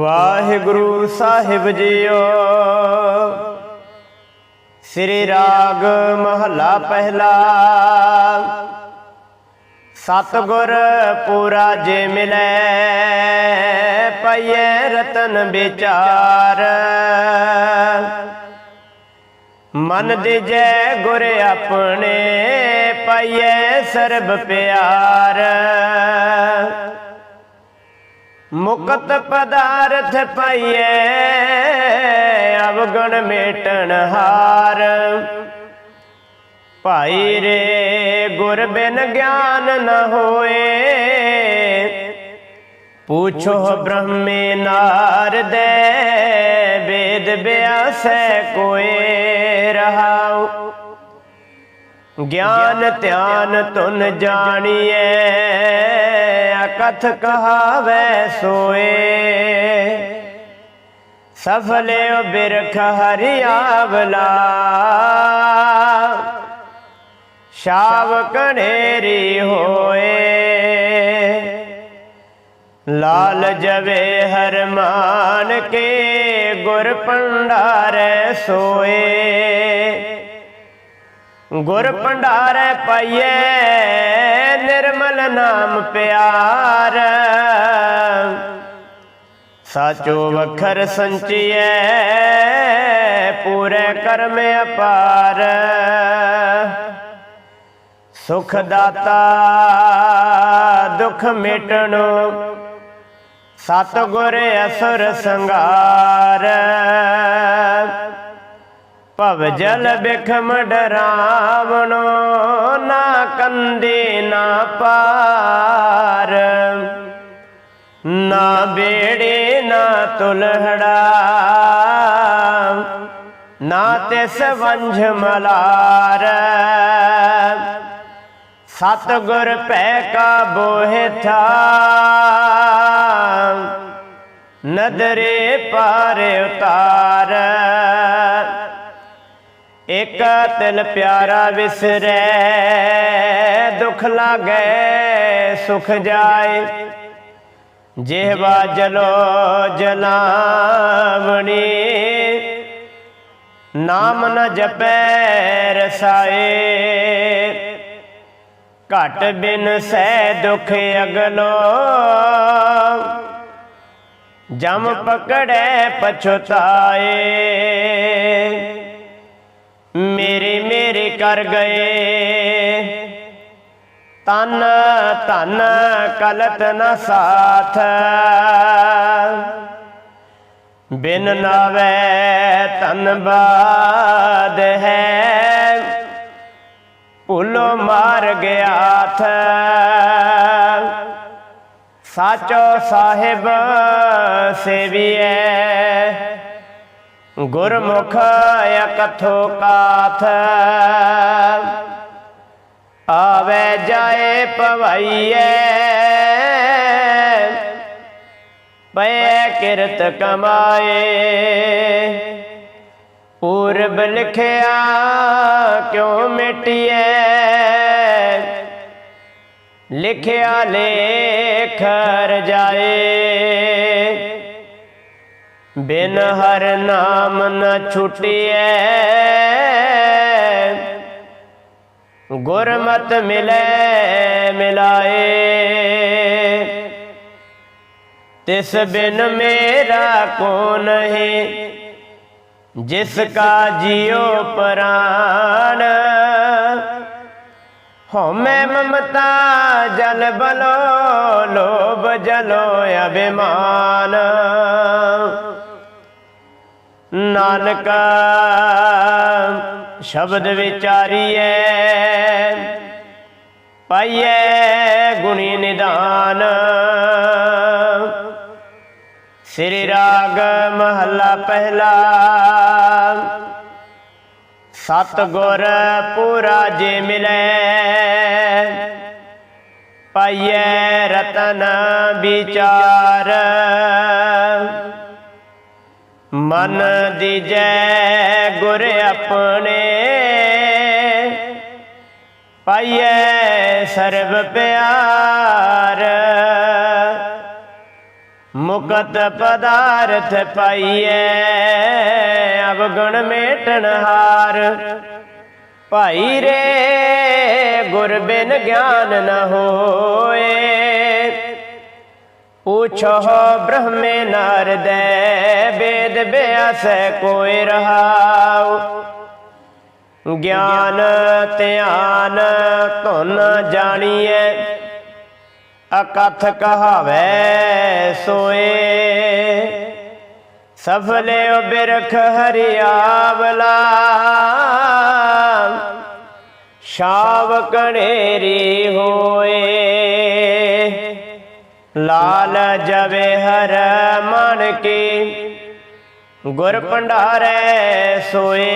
ਵਾਹਿਗੁਰੂ ਸਾਹਿਬ JIO. ਸ੍ਰੀ ਰਾਗ ਮਹੱਲਾ ਪਹਿਲਾ। ਸਤਗੁਰ ਪੂਰਾ ਜੇ ਮਿਲੈ ਪਈਏ ਰਤਨ ਵਿਚਾਰ। ਮਨ ਦੇ ਜੈ ਗੁਰ ਆਪਣੇ ਪਈਏ ਸਰਬ ਪਿਆਰ। ਮੁਕਤ ਪਦਾਰਥ ਪਈਏ, ਅਵਗਣ ਮੇਟਣ ਹਾਰ। ਭਾਈ ਰੇ, ਗੁਰ ਬਿਨ ਗਿਆਨ ਨ ਹੋਏ। ਪੁੱਛੋ ਬ੍ਰਹਮੇ ਨਾਰਦੈ, ਵੇਦ ਬਿਆਸੈ ਕੋਏ। ਗਿਆਨ ਧਿਆਨ ਤੁਨ ਜਾਣੀਐ, ਅਕਥ ਕਹਾਵੈ ਸੋਏ। ਸਫਲਿਓ ਬਿਰਖ ਹਰਿਆਵਲਾ ਸ਼ਾਵ ਕਣੇਰੀ ਹੋਏ। ਲਾਲ ਜਵੇ ਹਰਮਾਨ ਕੇ ਗੁਰ ਪੰਡਾਰੈ ਸੋਏ। ਗੁਰ ਪੰਡਾਰੈ ਪਾਈਏ, ਨਿਰਮਲ ਨਾਮ ਪਿਆਰ। ਸਾਚੋ ਵਖਰ ਸੰਚੀਐ ਪੂਰੇ ਕਰਮ ਅਪਾਰ। ਸੁਖ ਦਾਤਾ, ਦੁਖ ਮਿਟਣੋ ਸਤ ਗੁਰ ਅਸੁਰ ਸੰਗਾਰ ਭਵ ਜਲ ਬਿਖਮ ਡਰਾਵਣੋ, ਨਾ ਕੰਦੀ, ਨਾ ਪਾਰ। ਨਾ ਬੇੜੇ, ਨਾ ਤੁਲਹੜਾ। ਨਾ ਤਿਸ ਵੰਝ ਮਲਾਰ। ਸਤ ਗੁਰ ਭੈ ਕਾ ਬੋਹਿ ਥਾ। ਨਦਰੇ ਪਾਰ ਉਤਾਰ। ਇਕ ਤਿਲ ਪਿਆਰਾ ਵਿਸਰੈ, ਦੁਖ ਲਾਗੇ ਸੁਖ ਜਾਏ। ਜਿਹਵਾ ਜਲੋ ਜਲਾਵਣੀ, ਨਾਮ ਨ ਜਪੈ ਰਸਾਏ। ਘਟ ਬਿਨ ਸਹਿ ਦੁਖ ਅਗਲੋ, ਜਮ ਪਕੜੈ ਪਛਤਾਏ। ਕਰ ਗਏ। ਤਨ ਧਨ ਕਲਤ ਨ ਸਾਥ। ਬਿਨ ਨਾਵੇ ਤਨ ਬਾਦ ਹੈ। ਭੁੱਲੋ ਮਾਰ ਗਿਆਥ ਸਾਚੋ ਸਾਹਿਬ ਸੇਵੀਐ। ਗੁਰਮੁਖ ਅਕਥੋ ਕਾਥ ਆਵੇ ਜਾਏ ਪਵਾਈਐ ਪਏ ਕਿਰਤ ਕਮਾਏ। ਪੂਰਬ ਲਿਖਿਆ ਕਿਉ ਮਿਟਿਐ। ਲਿਖਿਆ ਲੇਖ ਜਾਏ ਬਿਨ ਹਰ ਨਾਮ ਨ ਛੁਟਿਐ। ਗੁਰਮਤ ਮਿਲੇ ਮਿਲਾਏ। ਤਿਸ ਬਿਨ ਮੇਰਾ ਕੋ ਨਹੀਂ ਜਿਸ ਕਾ ਜਿਉ ਪ੍ਰਾਣ ਹਉਮੈ ਮਮਤਾ ਜਲ ਬਲੋ, ਲੋਭ ਜਲੋ ਅਭਿਮਾਨ। ਨਾਨਕ ਸ਼ਬਦ ਵਿਚਾਰੀਐ, ਪਾਈਐ ਗੁਣੀ ਨਿਦਾਨ। ਸ੍ਰੀ ਰਾਗ ਮਹੱਲਾ ਪਹਿਲਾ ਸਤ ਗੁਰ ਪੂਰਾ ਜੇ ਮਿਲੈ, ਪਾਈਐ ਰਤਨ ਵਿਚਾਰ। ਮਨ ਦੀਜੈ ਗੁਰ ਆਪਣੇ। ਪਾਈਐ ਸਰਬ ਪਿਆਰ। ਮੁਕਤ ਪਦਾਰਥ ਪਾਈਐ, ਅਵਗੁਣ ਮੇਟਣ ਹਾਰ। ਭਾਈ ਰੇ, ਗੁਰ ਬਿਨ ਗਿਆਨ ਨ ਹੋਏ। ਪੁੱਛੋ ਬ੍ਰਹਮੇ ਨਾਰਦੈ ਵੇਦ ਬਿਆਸੈ ਕੋਈ ਰਹਾਉ ਗਿਆਨ ਧਿਆਨ ਧੁਨ ਜਾਣੀਐ ਅਕਥ ਕਹਾਵੈ ਸੋਏ ਸਫਲੇ ਬਿਰਖ ਹਰਿਆਵਲਾ ਸ਼ਾਵ ਕਣੇਰੀ ਹੋਏ ਲਾਲ ਜਵੇ ਹਰ ਮਨ ਕੀ, ਗੁਰ ਭੰਡਾਰੈ ਸੋਏ।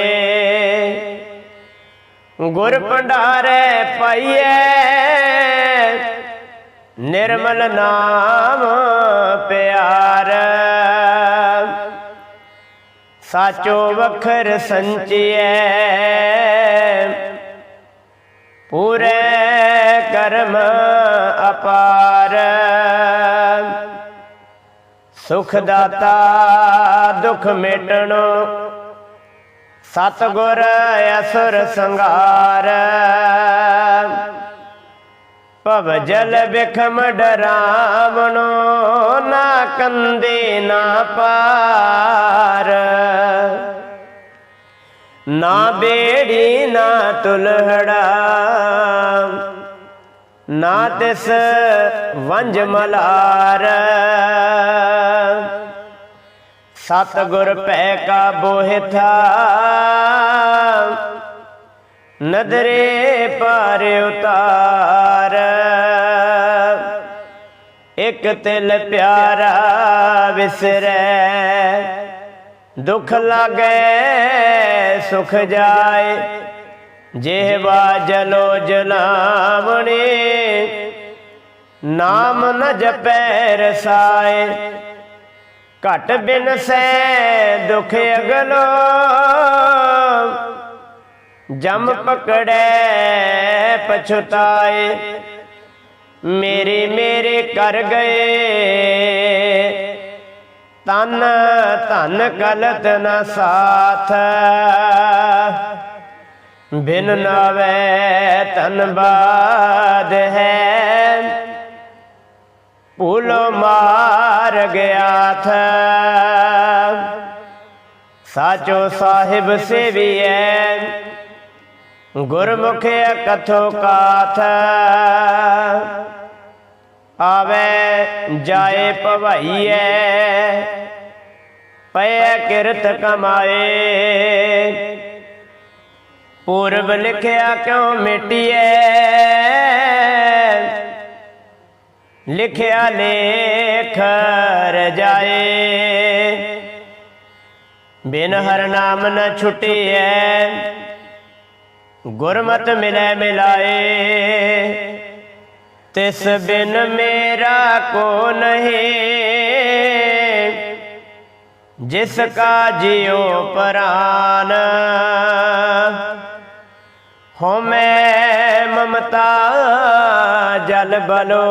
ਗੁਰ ਭੰਡਾਰੈ ਪਾਈਏ ਨਿਰਮਲ ਨਾਮ ਪਿਆਰ। ਸਾਚੋ ਵਖਰ ਸੰਚਿਐ, ਪੂਰੇ ਕਰਮ ਅਪਾਰ। ਸੁਖ ਦਾਤਾ ਦੁਖ ਮਿਟਣੋ। ਸਤਗੁਰ ਅਸੁਰ ਸੰਗਾਰ। ਭਵ ਜਲ ਬਿਖਮ ਡਰਾਵਣੋ, ਨਾ ਕੰਦੇ ਨਾ ਪਾਰ। ਨਾ ਬੇੜੀ ਨਾ ਤੁਲਹੜਾ। ਨਾ ਤਿਸ ਵੰਜ ਮਲਾਰ। ਸਤ ਗੁਰ ਪੈ ਕਾ ਬੋਹਿਥਾ। ਨਦਰੇ ਪਰ ਉਤਾਰ। ਇਕ ਤਿਲ ਪਿਆਰਾ ਵਿਸਰੈ। ਦੁਖ ਲਾਗੇ ਸੁਖ ਜਾਏ। ਜਿਹਵਾ ਜਲੋ ਜਲਾਵਣੇ ਨਾਮ ਨ ਜਪੈ ਰਸਾਏ। ਘਟ ਬਿਨ ਸੈ ਦੁਖ ਅਗਲੋ ਜਮ ਪਕੜੈ ਪਛਤਾਏ। ਮੇਰੇ ਮੇਰੇ ਕਰ ਗਏ, ਤਨ ਧਨ ਗਲਤ ਨ ਸਾਥ। ਬਿਨ ਨਾਵੇ ਤਨ ਬਾਦ ਹੈ। ਭੂਲੋ ਮਾਰ ਗਿਆ ਥਾ। ਸਾਚੋ ਸਾਹਿਬ ਸੇਵੀਐ। ਗੁਰਮੁਖ ਕਥੋ ਕਾਥ। ਆਵੇ ਜਾਏ ਭਵਾਈਐ। ਪਏ ਕਿਰਤ ਕਮਾਏ। ਪੂਰਬ ਲਿਖਿਆ ਕਿਉਂ ਮਿਟਿਐ? ਲਿਖਿਆ ਲੇਖ ਰਜਾਏ। ਬਿਨ ਹਰ ਨਾਮ ਨ ਛੁਟਿਐ। ਗੁਰਮਤ ਮਿਲੈ ਮਿਲਾਏ। ਤਿਸ ਬਿਨ ਮੇਰਾ ਕੋ ਨਹੀਂ। ਜਿਸ ਕਾ ਜਿਉ ਪ੍ਰਾਨ। ਹਉਮੈ ਮਮਤਾ ਜਲ ਬਲੋ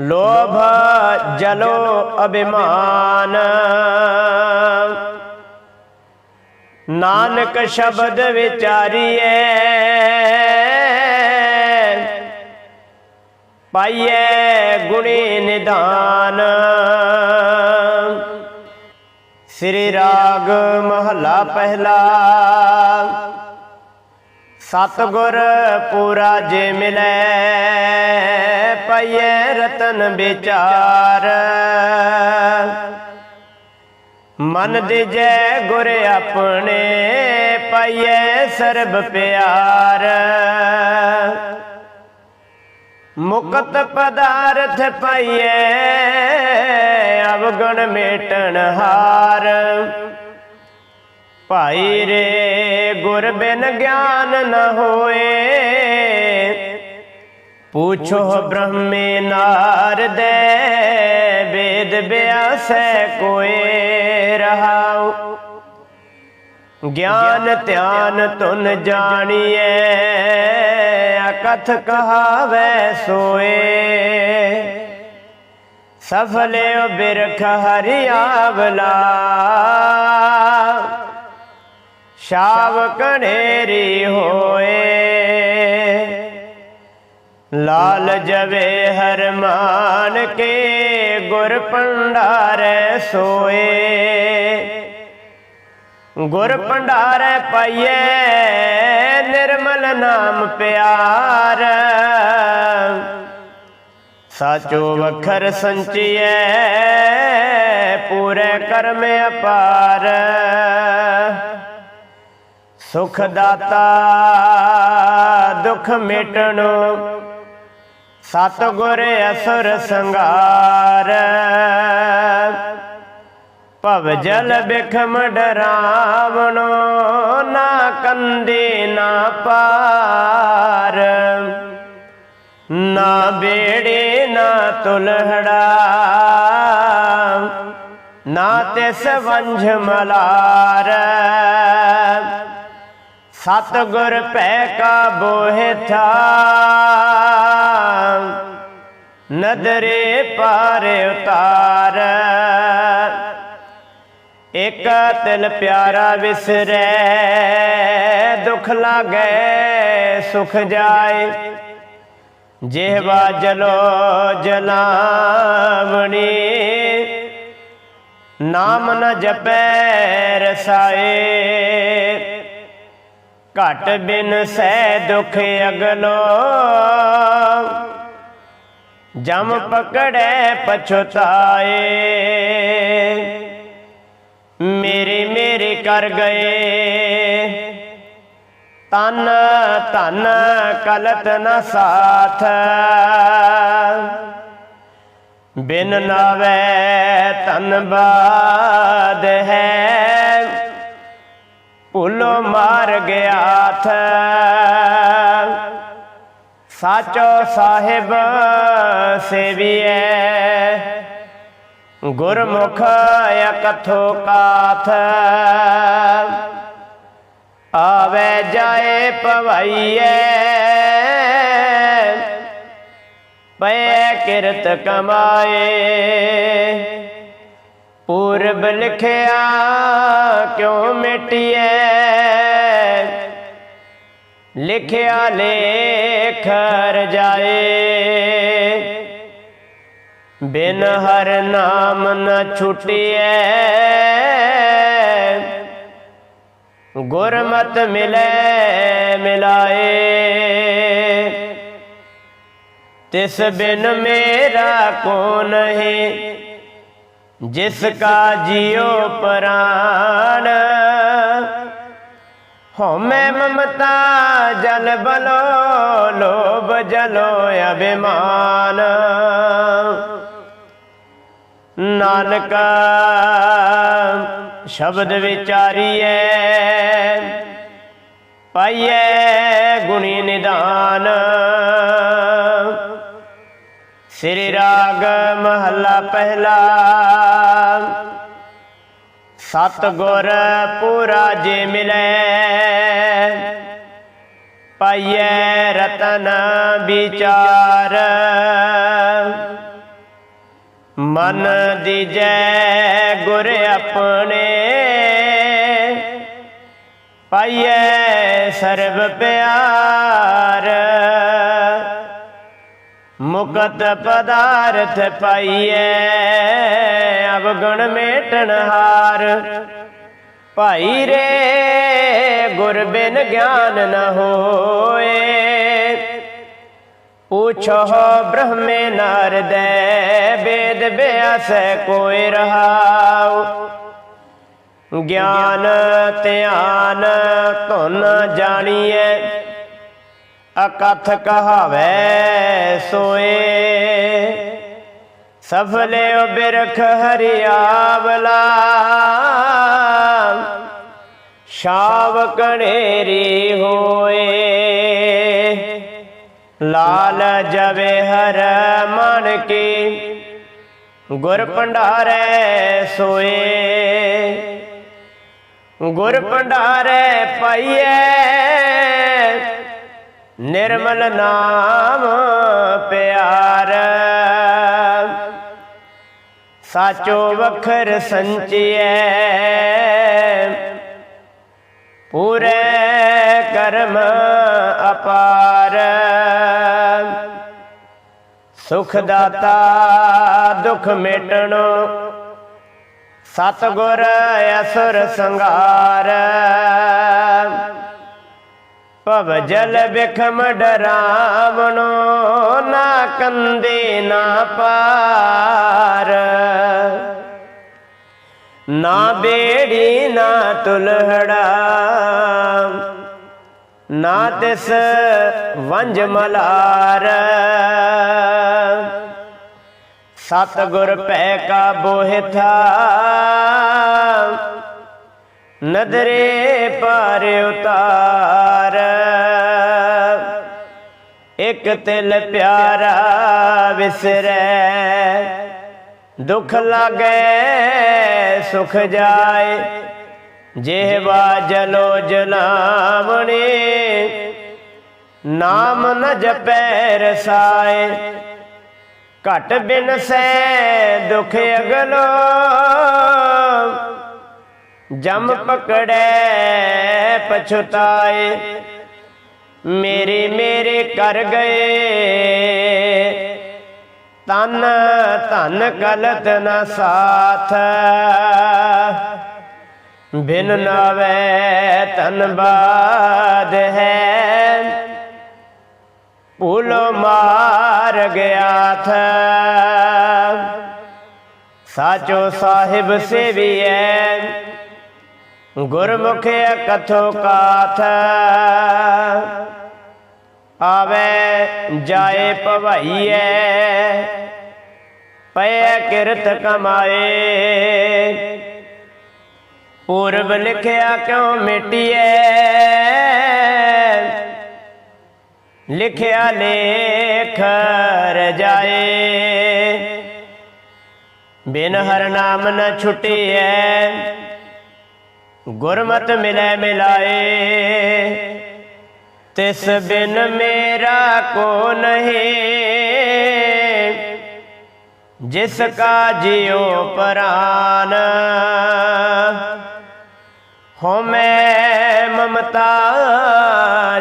ਲੋਭ ਜਲੋ ਅਭਿਮਾਨ। ਨਾਨਕ ਸ਼ਬਦ ਵਿਚਾਰੀਐ। ਪਾਈਏ ਗੁਣੀ ਨਿਦਾਨ। ਸ੍ਰੀ ਰਾਗ ਮਹਲਾ ਪਹਿਲਾ। ਸਤਗੁਰ ਪੂਰਾ ਜੇ ਮਿਲੈ, ਪਾਈਐ ਰਤਨ ਵਿਚਾਰ। ਮਨ ਦੇ ਜੈ ਗੁਰ ਆਪਣੇ, ਪਾਈਐ ਸਰਬ ਪਿਆਰ। ਮੁਕਤ ਪਦਾਰਥ ਪਾਈਐ ਅਵਗੁਣ ਮੇਟਣ ਹਾਰ। ਭਾਈ ਰੇ ਗੁਰ ਬਿਨ ਗਿਆਨ ਨ ਹੋਏ। ਪੁੱਛੋ ਬ੍ਰਹਮੇ ਨਾਰਦੈ। ਵੇਦ ਬਿਆਸੈ ਕੋਏ ਰਹਾਉ। ਗਿਆਨ ਧਿਆਨ ਤੁਨ ਜਾਣੀਐ, ਅਕਥ ਕਹਾਵੈ ਸੋਏ। ਸਫਲਿਓ ਬਿਰਖ ਹਰਿਆਵਲਾ ਸ਼ਾਵ ਕਣੇਰੀ ਹੋਏ। ਲਾਲ ਜਵੇ ਹਰਮਾਨ ਕੇ ਗੁਰ ਪੰਡਾਰੇ ਸੋਏ। ਗੁਰ ਪੰਡਾਰੇ ਪਾਈਏ, ਨਿਰਮਲ ਨਾਮ ਪਿਆਰ। ਸਾਚੋ ਵਖਰ ਸੰਚੀਐ ਪੂਰੇ ਕਰਮ ਅਪਾਰ। ਸੁਖ ਦਾਤਾ, ਦੁਖ ਮਿਟਣੋ ਸਤ ਗੁਰ ਅਸੁਰ ਸੰਗਾਰ ਭਵ ਜਲ ਬਿਖਮ ਡਰਾਵਣੋ, ਨਾ ਕੰਦੀ ਨਾ ਪਾਰ। ਨਾ ਬੇੜੇ, ਨਾ ਤੁਲਹੜਾ। ਨਾ ਤਿਸ ਵੰਝ ਮਲਾਰ। ਸਤ ਗੁਰ ਪੈ ਕਾ ਬੋਹਿ ਥਾ। ਨਦਰੇ ਪਾਰ ਉਤਾਰ। ਇਕ ਤਿਲ ਪਿਆਰਾ ਵਿਸਰੈ, ਦੁਖ ਲਾਗੇ ਸੁਖ ਜਾਏ। ਜਿਹਵਾ ਜਲੋ ਜਲਾਵਣੀ, ਨਾਮ ਨ ਜਪੈ ਰਸਾਏ। ਘਟ ਬਿਨ ਸਹਿ ਦੁਖ ਅਗਲੋ, ਜਮ ਪਕੜੈ ਪਛਤਾਏ। ਕਰ ਗਏ। ਤਨ ਧਨ ਕਲਤ ਨ ਸਾਥ। ਬਿਨ ਨਾਵੇ ਤਨ ਬਾਦ ਹੈ। ਭੁੱਲੋ ਮਾਰ ਗਿਆਥ ਸਾਚੋ ਸਾਹਿਬ ਸੇਵੀਐ। ਗੁਰਮੁਖ ਕਥੋ ਕਾਥ। ਆਵੇ ਜਾਏ ਪਵਾਈਏ ਪਏ ਕਿਰਤ ਕਮਾਏ। ਪੂਰਬ ਲਿਖਿਆ ਕਿਉ ਮਿਟਿਐ। ਲਿਖਿਆ ਲੇਖ ਰਜਾਏ। ਬਿਨ ਹਰ ਨਾਮ ਨ ਛੁਟਿਐ। ਗੁਰਮਤ ਮਿਲੇ ਮਿਲਾਏ। ਤਿਸ ਬਿਨ ਮੇਰਾ ਕੋ ਨਹੀਂ ਜਿਸ ਕਾ ਜਿਉ ਪ੍ਰਾਣ। ਹਉਮੈ ਮਮਤਾ ਜਲ ਬਲੋ, ਲੋਭ ਜਲੋ ਅਭਿਮਾਨ। ਨਾਨਕ ਸ਼ਬਦ ਵਿਚਾਰੀਐ ਪਾਈਐ ਗੁਣੀ ਨਿਦਾਨ। ਸ੍ਰੀ ਰਾਗ ਮਹੱਲਾ ਪਹਿਲਾ। ਸਤ ਗੁਰ ਪੂਰਾ ਜੇ ਮਿਲੈ। ਪਾਈਐ ਰਤਨ ਵਿਚਾਰ। ਮਨ ਦੀ ਜੈ ਗੁਰ ਆਪਣੇ। ਪਾਈਐ ਸਰਬ ਪਿਆਰ। ਮੁਕਤ ਪਦਾਰਥ ਪਾਈਐ, ਅਵਗੁਣ ਮੇਟਣ ਹਾਰ। ਭਾਈ ਰੇ ਗੁਰ ਬਿਨ ਗਿਆਨ ਨ ਹੋਏ। ਪੁੱਛੋ ਬ੍ਰਹਮੇ ਨਾਰਦੈ, ਵੇਦ ਬਿਆਸੈ ਕੋਈ ਰਹਾਉ। ਗਿਆਨ, ਧਿਆਨ ਧੁਨ ਜਾਣੀਐ, ਅਕਥ ਕਹਾਵੈ ਸੋਏ। ਸਫਲਿਓ ਬਿਰਖ ਹਰਿਆਵਲਾ ਸ਼ਾਵ ਕਣੇਰੀ ਹੋਏ। ਲਾਲ ਜਵੇ ਹਰ ਮਨ ਕੀ, ਗੁਰ ਭੰਡਾਰੇ ਸੋਏ। ਗੁਰ ਭੰਡਾਰੇ ਪਈਏ, ਨਿਰਮਲ ਨਾਮ ਪਿਆਰ। ਸਾਚੋ ਵਖਰ ਸੰਚਿਐ ਪੂਰੇ ਕਰਮ ਅਪਾਰ। ਸੁਖ ਦਾਤਾ ਦੁਖ ਮਿਟਣੋ। ਸਤਗੁਰ ਅਸੁਰ ਸੰਗਾਰ ਭਵ ਜਲ ਬਿਖਮ ਡਰਾਵਣੋ, ਨਾ ਕੰਦੇ ਨਾ ਪਾਰ। ਨਾ ਬੇੜੀ ਨਾ ਤੁਲਹੜਾ। ਨਾ ਤਿਸ ਵੰਜ ਮਲਾਰ। ਸਤਗੁਰ ਪੈ ਕਾ ਬੋਹਿਥਾ। ਨਦਰੇ ਪਰ ਉਤਾਰ। ਇਕ ਤਿਲ ਪਿਆਰਾ ਵਿਸਰੈ। ਦੁਖ ਲਾਗੇ ਸੁਖ ਜਾਏ। ਜਿਹਵਾ ਜਲੋ ਜਲਾਵਣੇ ਨਾਮ ਨ ਜਪੈ ਰਸਾਏ। ਘਟ ਬਿਨ ਸੈ ਦੁਖ ਅਗਲੋ, ਜਮ ਪਕੜੈ ਪਛੁਤਾਏ। ਮੇਰੇ ਮੇਰੇ ਕਰ ਗਏ, ਤਨ ਧਨ ਗਲਤ ਨ ਸਾਥ। ਬਿਨ ਨਾਵੇ ਤਨ ਬਾਦ ਹੈ। ਭੂਲੋ ਮਾਰ ਗਿਆ ਥਾ। ਸਾਚੋ ਸਾਹਿਬ ਸੇਵੀਐ। ਗੁਰਮੁਖ ਕਥੋ ਕਾਥ। ਆਵੇ ਜਾਏ ਭਵਾਈਐ। ਪਏ ਕਿਰਤ ਕਮਾਏ। ਪੂਰਬ ਲਿਖਿਆ ਕਿਉਂ ਮਿਟਿਐ? ਲਿਖਿਆ ਲੇਖ ਰਜਾਏ। ਬਿਨ ਹਰ ਨਾਮ ਨ ਛੁਟਿਐ। ਗੁਰਮਤ ਮਿਲੈ ਮਿਲਾਏ। ਤਿਸ ਬਿਨ ਮੇਰਾ ਕੋ ਨਹੀਂ। ਜਿਸ ਕਾ ਜਿਉ ਪ੍ਰਾਨ। ਹੋਮੈ ਮਮਤਾ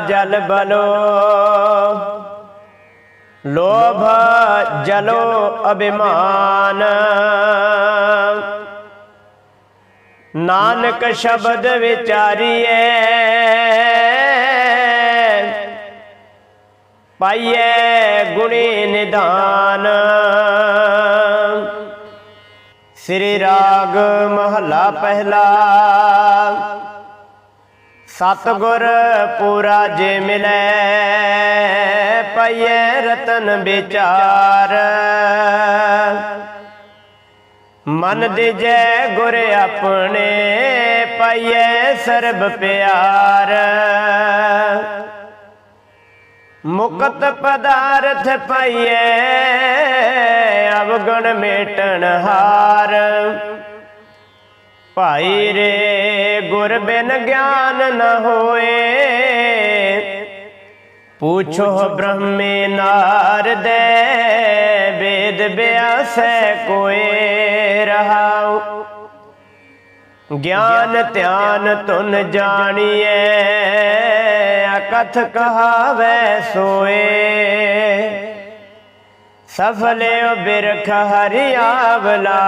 ਜਲ ਬਲੋ ਲੋਭ ਜਲੋ ਅਭਿਮਾਨ। ਨਾਨਕ ਸ਼ਬਦ ਵਿਚਾਰੀਐ। ਪਾਈਏ ਗੁਣੀ ਨਿਦਾਨ। ਸ੍ਰੀ ਰਾਗ ਮਹਲਾ ਪਹਿਲਾ। ਸਤਗੁਰ ਪੂਰਾ ਜੇ ਮਿਲੈ ਪਈਏ ਰਤਨ ਵਿਚਾਰ। ਮਨ ਦੇ ਜੈ ਗੁਰ ਆਪਣੇ, ਪਈਐ ਸਰਬ ਪਿਆਰ। ਮੁਕਤ ਪਦਾਰਥ ਪਈਐ ਅਵਗਣ ਮੇਟਣ ਹਾਰ। ਭਾਈ ਰੇ ਗੁਰ ਬਿਨ ਗਿਆਨ ਨ ਹੋਏ। ਪੁੱਛੋ ਬ੍ਰਹਮੇ ਨਾਰਦੈ ਵੇਦ ਬਿਆਸੈ ਕੋਏ ਰਹਾਉ। ਗਿਆਨ ਧਿਆਨ ਤੁਨ ਜਾਣੀਐ ਅਕਥ ਕਹਾਵੈ ਸੋਏ। ਸਫਲਿਓ ਬਿਰਖ ਹਰਿਆਵਲਾ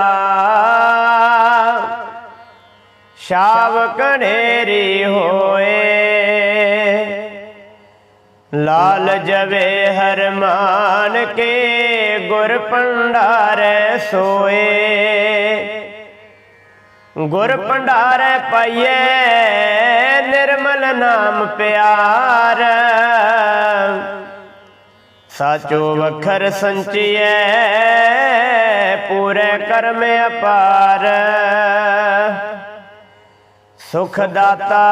ਸ਼ਾਵ ਕਣੇਰੀ ਹੋਏ। ਲਾਲ ਜਵੇ ਹਰ ਮਾਨ ਕੇ ਗੁਰ ਪੰਡਾਰੈ ਸੋਏ। ਗੁਰ ਪੰਡਾਰੈ ਪਾਈਏ, ਨਿਰਮਲ ਨਾਮ ਪਿਆਰ। ਸਾਚੋ ਵਖਰ ਸੰਚੀਐ ਪੂਰੇ ਕਰਮ ਅਪਾਰ। ਸੁਖ ਦਾਤਾ,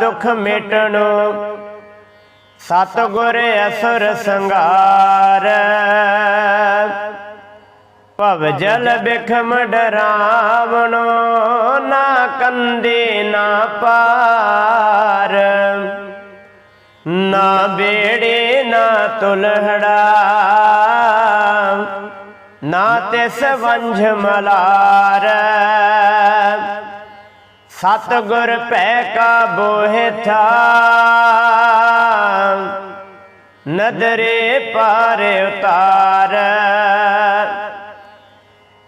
ਦੁਖ ਮਿਟਣੋ, ਸਤਗੁਰ ਅਸੁਰ ਸੰਗਾਰ ਭਵ ਜਲ ਬਿਖਮ ਡਰਾਵਣੋ, ਨਾ ਕੰਦੇ ਨਾ ਪਾਰ। ਨਾ ਬੇੜੇ, ਨਾ ਤੁਲਹੜਾ, ਨਾ ਤਿਸ ਵੰਝ ਮਲਾਰ। ਸਤ ਗੁਰ ਪੈ ਕਾ ਬੋਹਿ ਨਦਰੇ ਪਾਰ ਉਤਾਰ।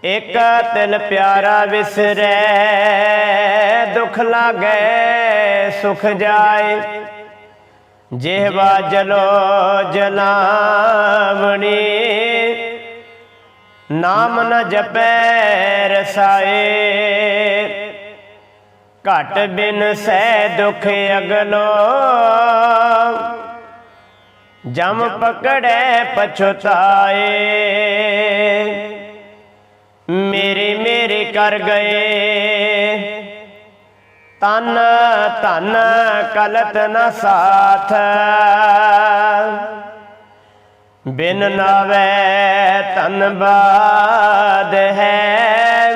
ਇਕ ਤਿਲ ਪਿਆਰਾ ਵਿਸਰੈ, ਦੁਖ ਲਾਗੇ ਸੁਖ ਜਾਏ। ਜਿਹਵਾ ਜਲੋ ਜਲਾਵਣੀ, ਨਾਮ ਨ ਜਪੈ ਰਸਾਏ। ਘਟ ਬਿਨ ਸਹਿ ਦੁਖ ਅਗਲੋ, ਜਮ ਪਕੜੈ ਪਛਤਾਏ। ਮੇਰੇ ਮੇਰੇ ਕਰ ਗਏ। ਤਨ ਧਨ ਕਲਤ ਨ ਸਾਥ। ਬਿਨ ਨਾਵੇ ਤਨ ਬਾਦ ਹੈ।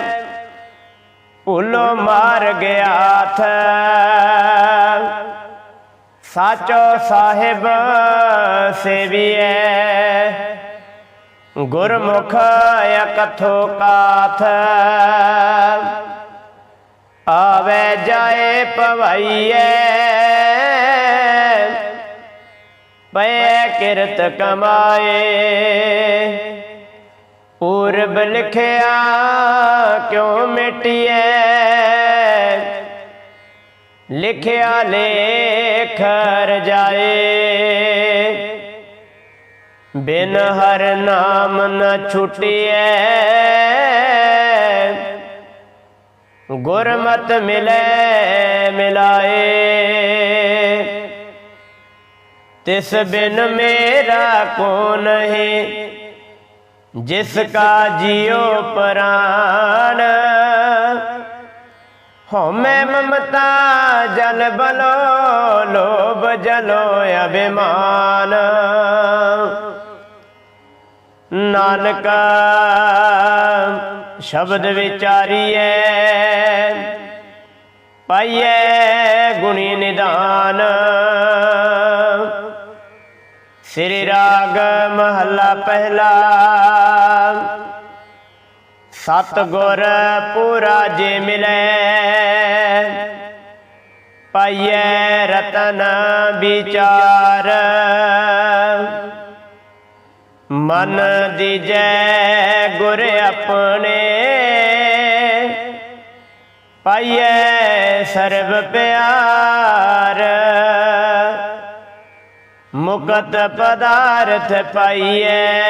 ਭੁੱਲੋ ਮਾਰ ਗਿਆ ਸਾਚੋ ਸਾਹਿਬ ਸੇਵੀਐ। ਗੁਰਮੁਖ ਅਕਥੋ ਕਾਥ ਆਵੇ ਜਾਏ ਪਵਾਈਐ ਪਏ ਕਿਰਤ ਕਮਾਏ। ਪੂਰਬ ਲਿਖਿਆ ਕਿਉ ਮਿਟਿਐ। ਲਿਖਿਆ ਲੇਖ ਰਜਾਏ। ਬਿਨ ਹਰ ਨਾਮ ਨ ਛੁਟਿਐ। ਗੁਰਮਤ ਮਿਲੈ ਮਿਲਾਏ। ਤਿਸ ਬਿਨ ਮੇਰਾ ਕੋ ਨਹੀਂ ਜਿਸ ਕਾ ਜਿਉ ਪ੍ਰਾਣ। ਹਉਮੈ ਮਮਤਾ ਜਲ ਬਲੋ, ਲੋਭ ਜਲੋ ਅਭਿਮਾਨ। ਨਾਨਕ, ਸ਼ਬਦ ਵਿਚਾਰੀਐ, ਪਾਈਐ ਗੁਣੀ ਨਿਦਾਨ ਸ੍ਰੀ ਰਾਗ ਮਹੱਲਾ ਪਹਿਲਾ ਸਤ ਗੁਰ ਪੂਰਾ ਜੇ ਮਿਲੈ। ਪਾਈਐ ਰਤਨ ਵਿਚਾਰ। ਮਨ ਦੀਜੈ ਗੁਰ ਆਪਣੇ। ਪਾਈਐ ਸਰਬ ਪਿਆਰ। ਮੁਕਤ ਪਦਾਰਥ ਪਾਈਐ,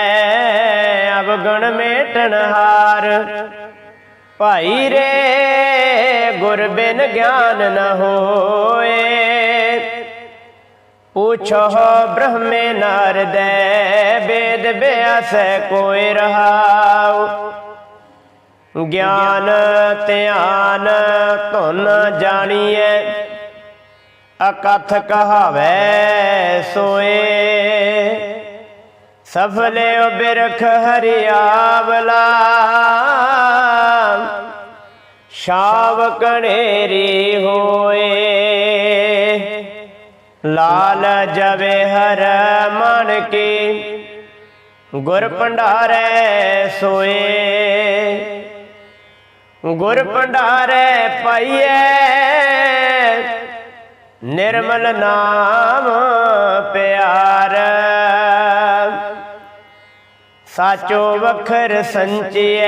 ਅਵਗੁਣ ਮੇਟਣ ਹਾਰ। ਭਾਈ ਰੇ ਗੁਰ ਬਿਨ ਗਿਆਨ ਨ ਹੋਏ। ਪੁੱਛੋ ਬ੍ਰਹਮੇ ਨਾਰਦੈ, ਵੇਦ ਬਿਆਸ ਕੋਇ ਰਹਾਉ। ਗਿਆਨ, ਧਿਆਨ ਧੁਨ ਜਾਣੀਐ, ਅਕਥ ਕਹਾਵੈ ਸੋਏ। ਸਫਲੇ ਬਿਰਖ ਹਰਿਆਵਲਾ ਸ਼ਾਵ ਕਣੇਰੀ ਹੋਏ। ਲਾਲ ਜਵੇ ਹਰ ਮਨ ਕੀ, ਗੁਰ ਭੰਡਾਰੈ ਸੋਏ। ਗੁਰ ਭੰਡਾਰੈ ਪਾਈਐ ਨਿਰਮਲ ਨਾਮ ਪਿਆਰ। ਸਾਚੋ ਵਖਰ ਸੰਚਿਐ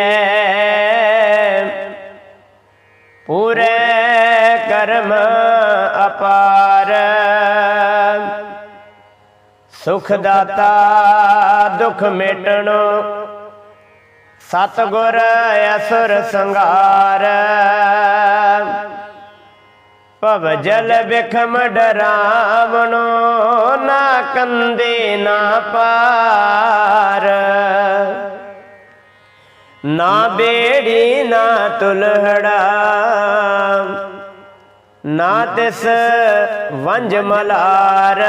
ਪੂਰੇ ਕਰਮ ਅਪਾਰ। ਸੁਖ ਦਾਤਾ ਦੁਖ ਮਿਟਣੋ। ਸਤ ਅਸੁਰ ਸੰਗਾਰ ਭਵ ਜਲ ਬਿਖਮ ਡਰਾਵਣੋ, ਨਾ ਕੰਦੇ ਨਾ ਪਾਰ। ਨਾ ਬੇੜੀ ਨਾ ਤੁਲਹੜਾ। ਨਾ ਤਿਸ ਵੰਜ ਮਲਾਰ।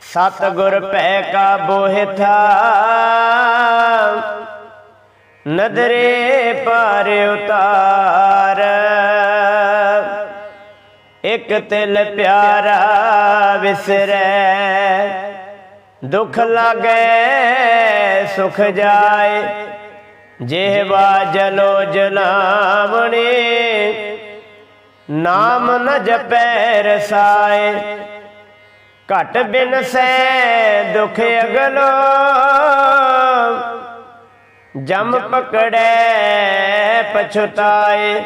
ਸਤ ਗੁਰ ਪੈ ਕਾ ਬੋਹਿਥਾ। ਨਦਰੇ ਪਾਰ ਉਤਾਰ। ਇਕ ਤਿਲ ਪਿਆਰਾ ਵਿਸਰੈ। ਦੁਖ ਲਾਗੇ ਸੁਖ ਜਾਏ। ਜਿਹਵਾ ਜਲੋ ਜਲਾਵਣੀ ਨਾਮ ਨ ਜਪੈ ਰਸਾਏ। ਘਟ ਬਿਨ ਸੈ ਦੁਖ ਅਗਲੋ, ਜਮ ਪਕੜੈ ਪਛਤਾਏ।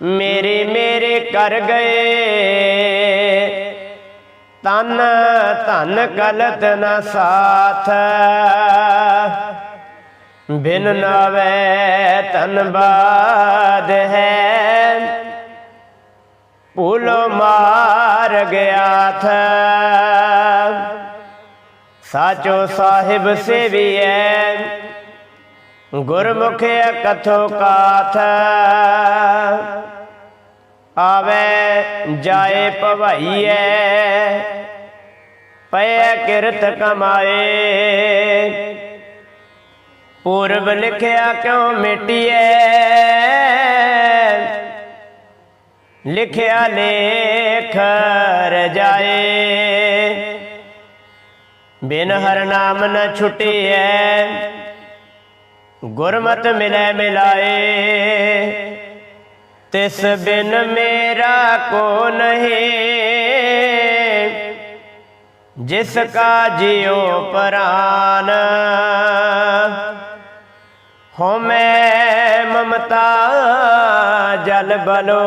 ਮੇਰੇ ਮੇਰੇ ਕਰ ਗਏ, ਤਨ ਧਨ ਗਲਤ ਨ ਸਾਥ। ਬਿਨ ਨਾਵੇ ਤਨ ਬਾਦ ਹੈ। ਭੂਲੋ ਮਾਰ ਗਿਆ ਥਾ। ਸਾਚੋ ਸਾਹਿਬ ਸੇਵੀਐ। ਗੁਰਮੁਖ ਕਥੋ ਕਾਥ। ਆਵੇ ਜਾਏ ਭਵਾਈਐ। ਪਏ ਕਿਰਤ ਕਮਾਏ। ਪੂਰਬ ਲਿਖਿਆ ਕਿਉਂ ਮਿਟਿਐ? ਲਿਖਿਆ ਲੇਖ ਰਜਾਏ। ਬਿਨ ਹਰ ਨਾਮ ਨ ਛੁਟਿਐ। ਗੁਰਮਤ ਮਿਲੈ ਮਿਲਾਏ। ਤਿਸ ਬਿਨ ਮੇਰਾ ਕੋ ਨਹੀਂ। ਜਿਸ ਕਾ ਜਿਉ ਪ੍ਰਾਨ। ਹਉਮੈ ਮਮਤਾ ਜਲ ਬਲੋ।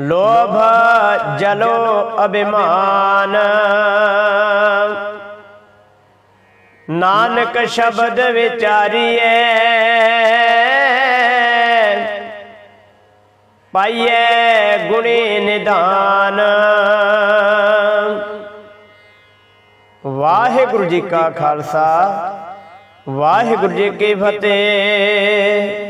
ਲੋਭ ਜਲੋ ਅਭਿਮਾਨ। ਨਾਨਕ ਸ਼ਬਦ ਵਿਚਾਰੀਏ ਪਾਈਏ ਗੁਣੀ ਨਿਦਾਨ। ਵਾਹਿਗੁਰੂ ਜੀ ਕਾ ਖਾਲਸਾ। ਵਾਹਿਗੁਰੂ ਜੀ ਕੀ ਫਤਿਹ।